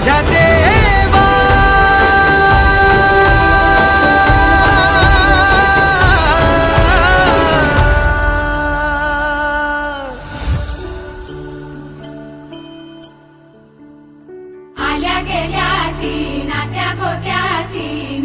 माझ्या देवा. आल्या गेल्याची नात्या गोत्याची